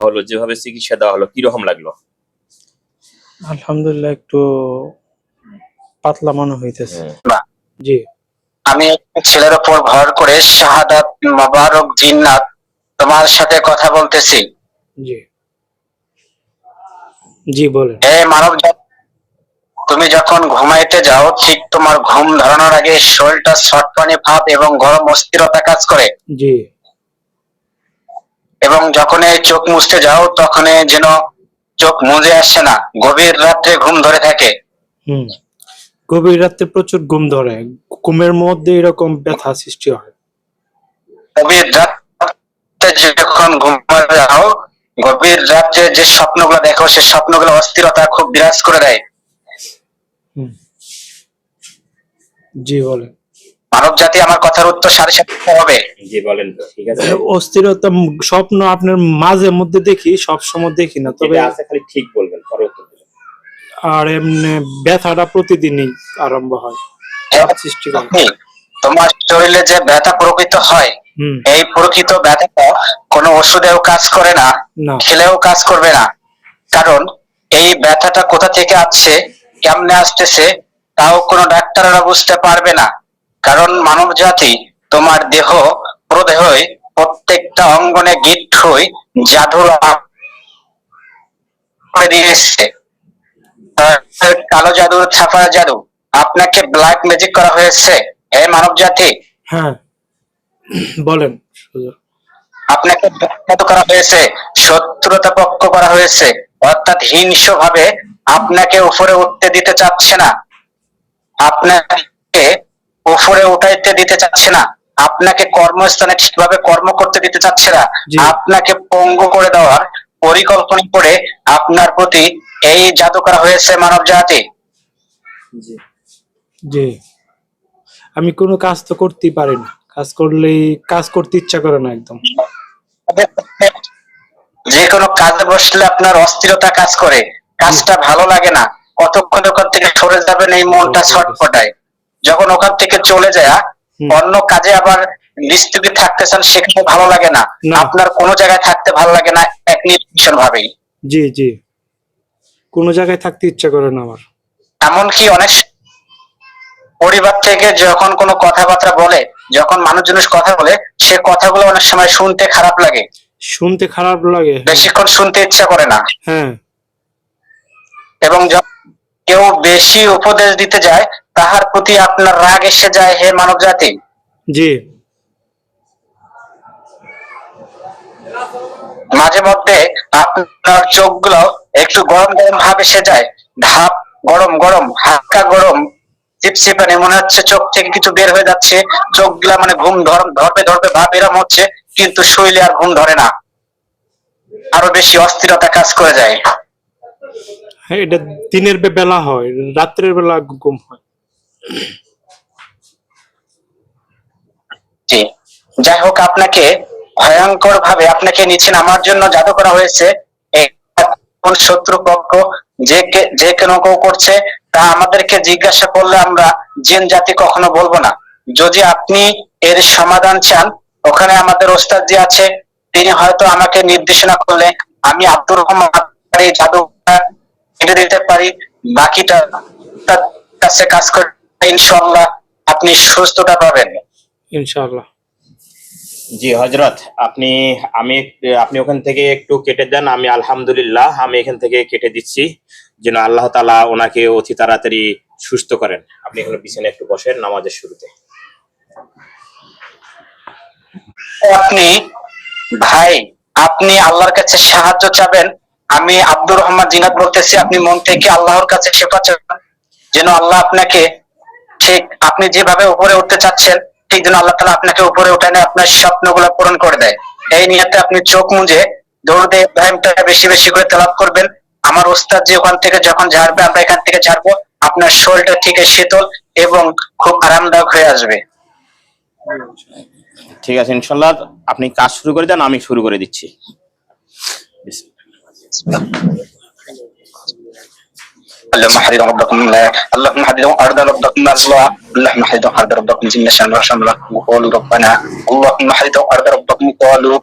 হলো যেভাবে চিকিৎসা দেওয়া হলো কীরকম লাগল? আলহামদুলিল্লাহ একটু পাতলা মনে হইতেছে। জি। আমি ছেলের উপর ভর করে শাহাদাত মোবারক জিন্নাত তোমার সাথে কথা বলতেছি। জি। জি বলেন। হে মানব তুমি যখন ঘুমাইতে যাও ঠিক তোমার ঘুম ধরানোর আগে শরীরটা ছটপানি ভাব এবং গরম অস্থিরতা কাজ করে। জি। এবং যখন চোখ মুছতে যাও তখন যেন চোখ মুজে আসছে না। গভীর রাত্রে ঘুম ধরে থাকে। হুম। গভীর রাতে প্রচুর ঘুম ধরে। ঘুমের মধ্যে এরকম ব্যথা সৃষ্টি হয়। গভীর রাতে যখন ঘুমাতে যাও গভীর রাত্রে যে স্বপ্নগুলো দেখো সে স্বপ্নগুলো অস্থিরতা খুব বিরাজ করে দেয়। হুম। জি বলেন। মানব জাতি আমার কথার উত্তর সাড়ে সাথে হবে। জি বলেন ঠিক আছে? অস্থিরতা স্বপ্ন আপনার মাঝে মধ্যে দেখি সব সময় দেখি না তবে আছে খালি ঠিক বলবেন পরে আর এমনি ব্যথাটা প্রতিদিনই আরম্ভ হয়। সৃষ্টি করে। তোমার শরীরে যে ব্যথা প্রকৃত হয় এই প্রকৃত ব্যথাটা কোনো ওষুধেও কাজ করে না না। খেলেও কাজ করবে না। কারণ এই ব্যথাটা কোথা থেকে আসছে কেমনে আসতেছে তাও কোনো ডাক্তাররা বুঝতে পারবে না। কারণ মানব জাতি তোমার দেহ প্রদেহই প্রত্যেকটা অঙ্গনে গিট হই জাদুর দিয়েছে। কালো জাদু ছাপা জাদু আপনাকে ব্ল্যাক ম্যাজিক করা হয়েছে। হে মানব জাতি। হ্যাঁ। বলেন আপনাকে বিখ্যাত করা হয়েছে শত্রুতা পক্ষ করা হয়েছে। অর্থাৎ ভাবে আপনাকে উপরে উঠতে দিতে চাচ্ছে না। আপনাকে উপরে উঠাইতে দিতে চাচ্ছে না। আপনাকে কর্মস্থানে ঠিকভাবে কর্ম করতে দিতে চাচ্ছে না আপনাকে পঙ্গু করে দেওয়ার পরিকল্পনা করে আপনার প্রতি এই জাদু করা হয়েছে মানব জাতি। জি। আমি কোনো কাজ তো করতেই পারি না। কাজ করলে কাজ করতে ইচ্ছা করে না একদম। যে কোনো কাজে বসলে আপনার অস্থিরতা কাজ করে। কাজটা ভালো লাগে না। কতক্ষণ ওখান থেকে সরে যাবেন এই মনটা ছটফটায় যখন ওখান থেকে চলে যায়। অন্য কাজে আবার নিস্তুকি থাকতে চান সেখানে ভালো লাগে না। আপনার কোনো জায়গায় থাকতে ভালো লাগে না এক নির্দিষ্ট ভাবেই। জি জি। কোনো জায়গায় থাকতে ইচ্ছা করে না আমার। এমনকি অনেক পরিবার থেকে যখন কোনো কথাবার্তা বলে যখন মানুষ মানুষজন কথা বলে সে কথাগুলো অনেক সময় শুনতে খারাপ লাগে। শুনতে খারাপ লাগে বেশিক্ষণ শুনতে ইচ্ছা করে না। হ্যাঁ। এবং যখন কেউ বেশি উপদেশ দিতে যায় তাহার প্রতি আপনার রাগ এসে যায় হে মানব জাতি জি। মাঝে মধ্যে আপনার চোখগুলো একটু গরম গরম ভাব এসে যায়। ভাব গরম গরম হালকা গরম চিপচিপানি মনে হচ্ছে চোখ থেকে কিছু বের হয়ে যাচ্ছে। চোখগুলা মানে ঘুম ধর ধরবে ধরবে ভাব এরম হচ্ছে কিন্তু শৈলে আর ঘুম ধরে না। আরও বেশি অস্থিরতা কাজ করে যায়। হ্যাঁ এটা দিনের বেলা হয় রাত্রের বেলা ঘুম হয়। যাই হোক, আপনাকে ভয়ঙ্কর ভাবে আপনাকে নিচে নামার জন্য জাদু করা হয়েছে। শত্রু পক্ষ যে কেন কেউ করছে, তা আমাদেরকে জিজ্ঞাসা করলে আমরা জাতি কখনো বলব না। যদি আপনি এর সমাধান চান, ওখানে আমাদের ওস্তাদ যে আছে, তিনি হয়তো আমাকে নির্দেশনা করলে আমি আব্দুর রহমান জাদু দিতে পারি, বাকিটা কাছে কাজ করে ইনশাল্লাহ আপনি সুস্থতা পাবেন। ইনশাআল্লাহ। জি হজরত আপনি আমি আপনি ওখান থেকে একটু কেটে দেন আমি আলহামদুলিল্লাহ আমি এখান থেকে কেটে দিচ্ছি যেন আল্লাহ তালা ওনাকে অতি তাড়াতাড়ি সুস্থ করেন। আপনি এখানে পিছনে একটু বসেন নামাজের শুরুতে। আপনি ভাই আপনি আল্লাহর কাছে সাহায্য চাবেন আমি আব্দুর রহমান জিনাত বলতেছি আপনি মন থেকে আল্লাহর কাছে সেবা চাবেন যেন আল্লাহ আপনাকে ঠিক আপনি যেভাবে উপরে উঠতে চাচ্ছেন, ঠিক যেন আল্লাহ তালা আপনাকে উপরে উঠানে আপনার স্বপ্নগুলো পূরণ করে দেয়। এই নিয়তে আপনি চোখ মুজে দৌড়দে ইব্রাহিমটা বেশি বেশি করে তেলাপ করবেন। আমার ওস্তাদ যে ওখান থেকে যখন ঝাড়বে, আমরা এখান থেকে ঝাড়বো। আপনার শরীরটা ঠিক শীতল এবং খুব আরামদায়ক হয়ে আসবে। ঠিক আছে, ইনশাল্লাহ আপনি কাজ শুরু করে দেন, আমি শুরু করে দিচ্ছি। اللهم حدد ربكم اللهم حدد ارض ربكم الله. اللهم حدد ارض ربكم جن شان وشان وقولوا ربنا. اللهم حدد ارض ربكم قالوا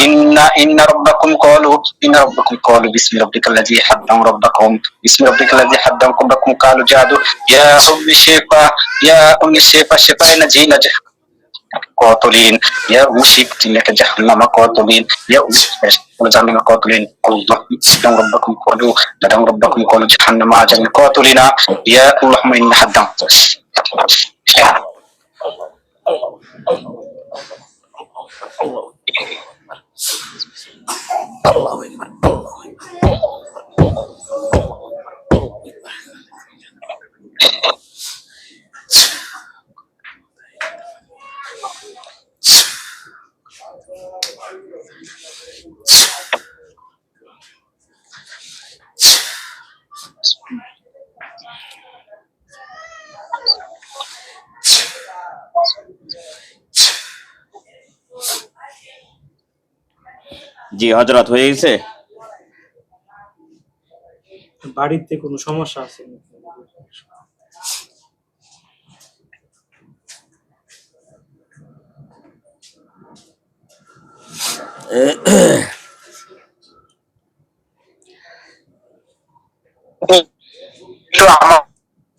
إن إن ربكم قالوا إن ربكم قالوا بسم ربك الذي حدم ربكم. بسم ربك الذي حدم ربكم. قالوا جادوا يا أم شيفا يا أم شيفا شفاء نجينا قاتلين يا أوشيك لك جهنم قاتلين يا أوشيك جهنم قاتلين الله حدم ربكم قالوا لدم ربكم قالوا جهنم أجل قاتلين يا اللهم إن حدم জি হজরত হয়ে গেছে? বাড়িতে কোনো সমস্যা আছে?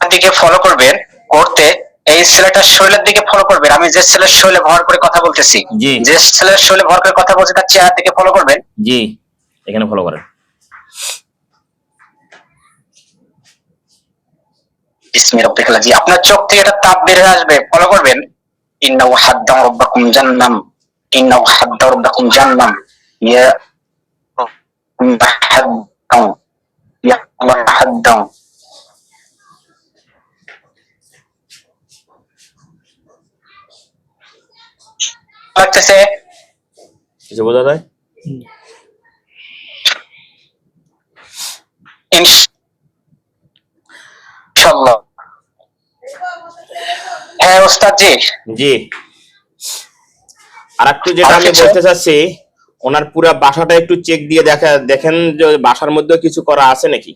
দিকে ফলো করবেন করতে এই ছেলেটার শরীরের দিকে ফলো করবেন আমি যে ছেলের শরীরে ভর করে কথা বলতেছি যে ছেলের শরীরে ভর করে কথা বলছি তার চেহারা দিকে ফলো করবেন জি এখানে ফলো করেন জি আপনার চোখ থেকে একটা তাপ বের হয়ে আসবে ফলো করবেন ইন্নাহু হাদ্দাম রাব্বাকুম জান্নাম ইন্নাহু হাদ্দাম রাব্বাকুম জান্নাম ইয়া হাদ্দাম ইয়া হাদ্দাম লাগতেছে কিছু বোঝা যায়? ইনশাআল্লাহ হ্যাঁ ওস্তাদ জি। জি আর একটু যেটা আমি বলতে চাচ্ছি ওনার পুরো বাসাটা একটু চেক দিয়ে দেখা দেখেন যে বাসার মধ্যে কিছু করা আছে নাকি?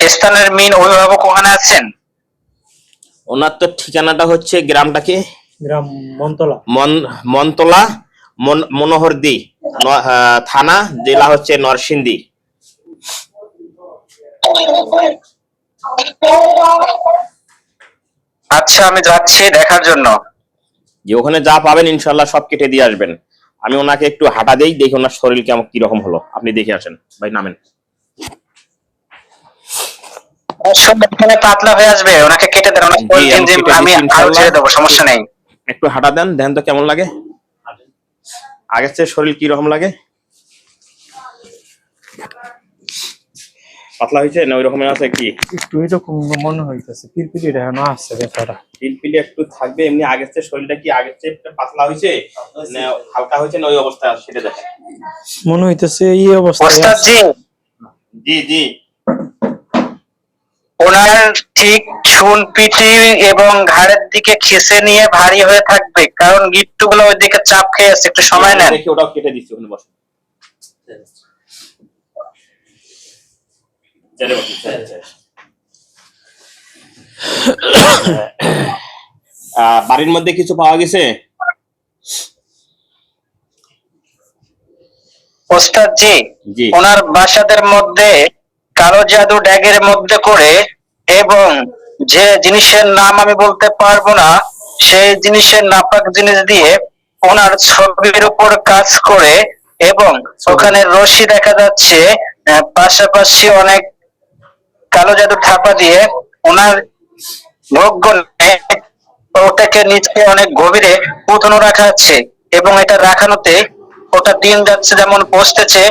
স্থানের মিন অভিভাবক ওখানে আছেন? ওনার তো ঠিকানাটা হচ্ছে গ্রামটাকে গ্রাম মন্তলা। মন মনতলা মনোহরদি থানা জেলা হচ্ছে নরসিংদী। আচ্ছা আমি যাচ্ছি দেখার জন্য। যে ওখানে যা পাবেন ইনশাল্লাহ সব কেটে দিয়ে আসবেন। আমি ওনাকে একটু হাঁটা দেই দেখি ওনার শরীর কেমন কীরকম হলো। আপনি দেখে আসেন ভাই নামেন। এখানে পাতলা হয়ে আসবে ওনাকে কেটে দেন আমি আরও ছেড়ে দেবো সমস্যা নেই। একটু হাঁটা দেন দেন তো কেমন লাগে। আগের চেয়ে শরীর কীরকম লাগে? পাতলা হয়েছে না ওই রকমের আছে কি? একটু এরকম মনে হইতেছে পিরপিরি এখনও আছে ব্যাপারটা পিলপিলি একটু থাকবে এমনি আগের চেয়ে শরীরটা কি আগের চেয়ে পাতলা হয়েছে? না হালকা হয়েছে না ওই অবস্থায় সেটা দেখেন। মনে হইতেছে এই। জি। জি জি। ওনার ঠিক পিঠি এবং ঘাড়ের দিকে খেসে নিয়ে ভারী হয়ে থাকবে কারণ গিট্টু গুলো ওই দিকে চাপ খেয়ে আছে একটু সময় নেন। দেখি ওটাও কেটে দিচ্ছি ওখানে বসে বাড়ির মধ্যে কিছু পাওয়া গেছে? ওস্তাদ জি। ওনার বাসাদের মধ্যে কালো জাদু ড্যাগের মধ্যে করে এবং যে জিনিসের নাম আমি বলতে পারব না, সেই জিনিসের নাপাক জিনিস দিয়ে ওনার ছবির উপর কাজ করে এবং ওখানে রশি দেখা যাচ্ছে পাশাপাশি অনেক কালো জাদু থাপা দিয়ে ওনার ভোগ্য ওটাকে নিচে অনেক গভীরে পুতনো রাখা আছে এবং এটা রাখানোতে ওটা দিন যাচ্ছে যেমন বসতেছে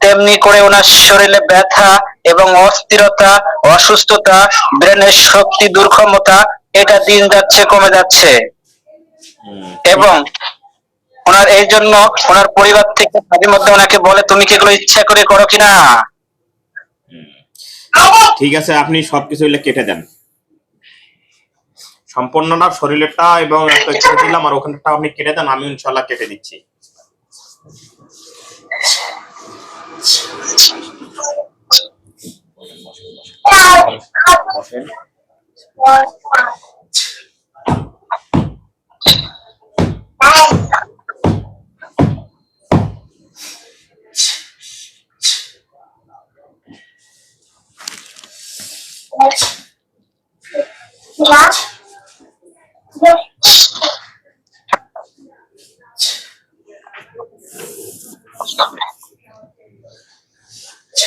তেমনি করে ওনার শরীরে ব্যথা এবং অস্থিরতা অসুস্থতা ব্রেনের শক্তি দুর্ক্ষমতা এটা দিন যাচ্ছে কমে যাচ্ছে। এবং ওনার এই জন্য ওনার পরিবার থেকে মাঝে মধ্যে ওনাকে বলে তুমি কি এগুলো ইচ্ছা করে করো কিনা? ঠিক আছে আপনি সবকিছু কেটে দেন। সম্পূর্ণ না শরীরেরটা এবং একটা কেটে দিলাম আর ওখানটা আপনি কেটে দেন আমি ইনশাল্লাহ কেটে দিচ্ছি। বসেন দেখতো আগের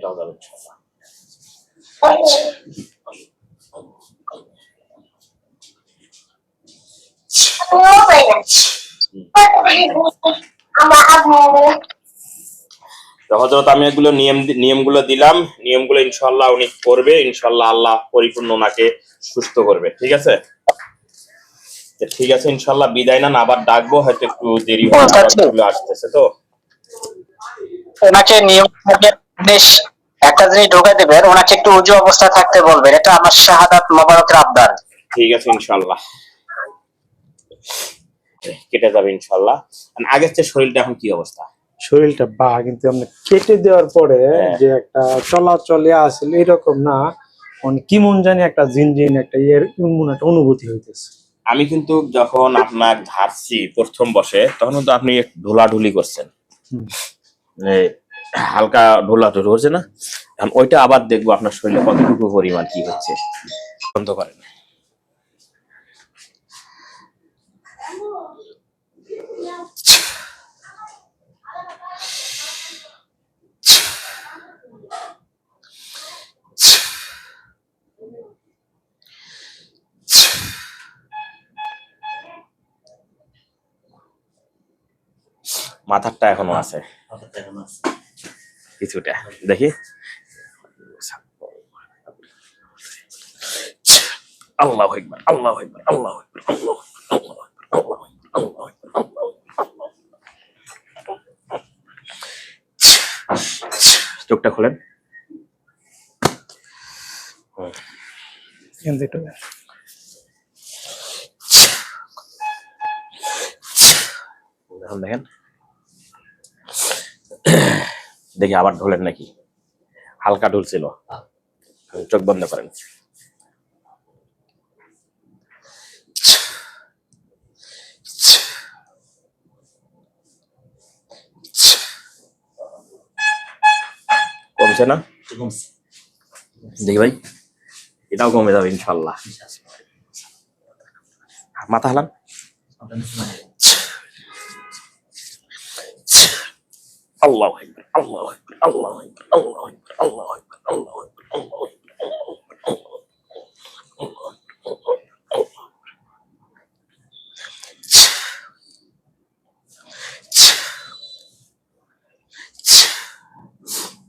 এটাও যাবে ইনশাআল্লাহ। তো হজরত আমি এগুলো নিয়ম নিয়মগুলো দিলাম। নিয়মগুলো ইনশাল্লাহ উনি করবে। ইনশাল্লাহ আল্লাহ পরিপূর্ণ ওনাকে সুস্থ করবে। ঠিক আছে? ঠিক আছে ইনশাল্লাহ বিদায় না আবার ডাকবো হয়তো একটু দেরি হবে আচ্ছা, আসতেছে তো। ওনাকে নিয়ম বেশ একটা জিনিস ঢোকে দেবেন ওনাকে একটু উঁচু অবস্থায় থাকতে বলবেন। এটা আমার শাহাদাত মোবারকের আবদার। ঠিক আছে ইনশাল্লাহ কেটে যাবে ইনশাল্লাহ আর আগের চেয়ে শরীরটা এখন কি অবস্থা? শরীরটা বা কিন্তু আমরা কেটে দেওয়ার পরে হ্যাঁ। যে একটা চলাচলে আসলে এরকম না মানে কি মন জানি একটা জিনজিন একটা ইয়ের একটা অনুভূতি হইতেছে। আমি কিন্তু যখন আপনার ধারছি প্রথম বসে তখন তো আপনি ঢোলাঢুলি করছেন। হালকা ঢোলাঢুলি করছে না? এখন ওইটা আবার দেখব আপনার শরীরে কতটুকু পরিমাণ কি হচ্ছে। বন্ধ করেন। মাথারটা এখনও আছে। মাথারটা এখনও আছে। কিছুটা। দেখি। আল্লাহ একবার আল্লাহ একবার আল্লাহ একবার আল্লাহ আল্লাহ আল্লাহ চোখটা খোলেন। দেখেন। দেখি আবার ঢোলেন নাকি? হালকা ঢুলছিল চোখ বন্ধ করেন। কমছে না? দেখি ভাই এটাও কমে যাবে ইনশাল্লাহ। মাথা হালান। আল্লাহ আল্লাহ আল্লাহ আল্লাহ আল্লাহ আল্লাহ আল্লাহ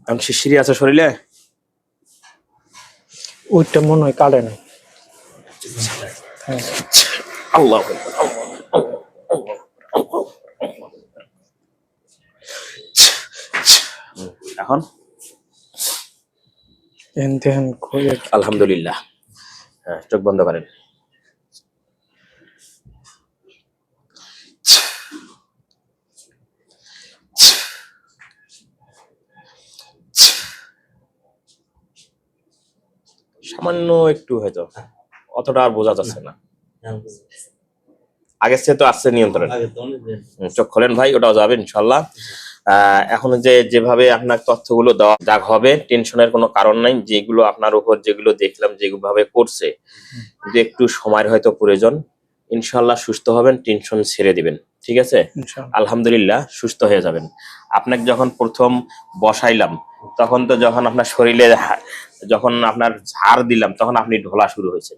এখন শিশিরি আছে শরীরে ওইটা মনে হয় কাটে না হ্যাঁ আল্লাহ আল্লাহ আকবার, আল্লাহ আকবার, হুম, এখন? আলহামদুলিল্লাহ। হ্যাঁ চোখ বন্ধ করেন। সামান্য একটু হয়তো। অতটা আর বোঝা যাচ্ছে না। আগের চেয়ে তো আসছে নিয়ন্ত্রণ। চোখ খোলেন ভাই ওটাও যাবে ইনশাল্লাহ। এখন যে যেভাবে আপনার তথ্যগুলো দেওয়া যা হবে টেনশনের কোনো কারণ নাই। যেগুলো আপনার উপর যেগুলো দেখলাম যেভাবে করছে যে একটু সময়ের হয়তো প্রয়োজন। ইনশাল্লাহ সুস্থ হবেন টেনশন ছেড়ে দিবেন। ঠিক আছে? আলহামদুলিল্লাহ সুস্থ হয়ে যাবেন। আপনাকে যখন প্রথম বসাইলাম তখন তো যখন আপনার শরীরে যখন আপনার ঝাড় দিলাম তখন আপনি ঢোলা শুরু হয়েছে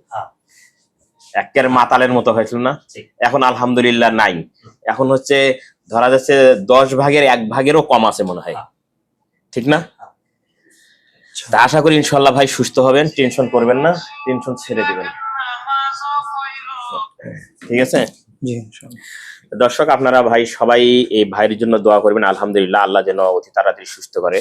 একের মাতালের মতো হয়েছিল না? এখন আলহামদুলিল্লাহ নাই। এখন হচ্ছে ধরা যাচ্ছে দশ ভাগের এক ভাগেরও কম আছে মনে হয়। ঠিক না? তা আশা করি ইনশাল্লাহ ভাই সুস্থ হবেন টেনশন করবেন না টেনশন ছেড়ে দিবেন। ঠিক আছে? দর্শক আপনারা ভাই সবাই এই ভাইয়ের জন্য দোয়া করবেন আলহামদুলিল্লাহ আল্লাহ যেন অতি তাড়াতাড়ি সুস্থ করে।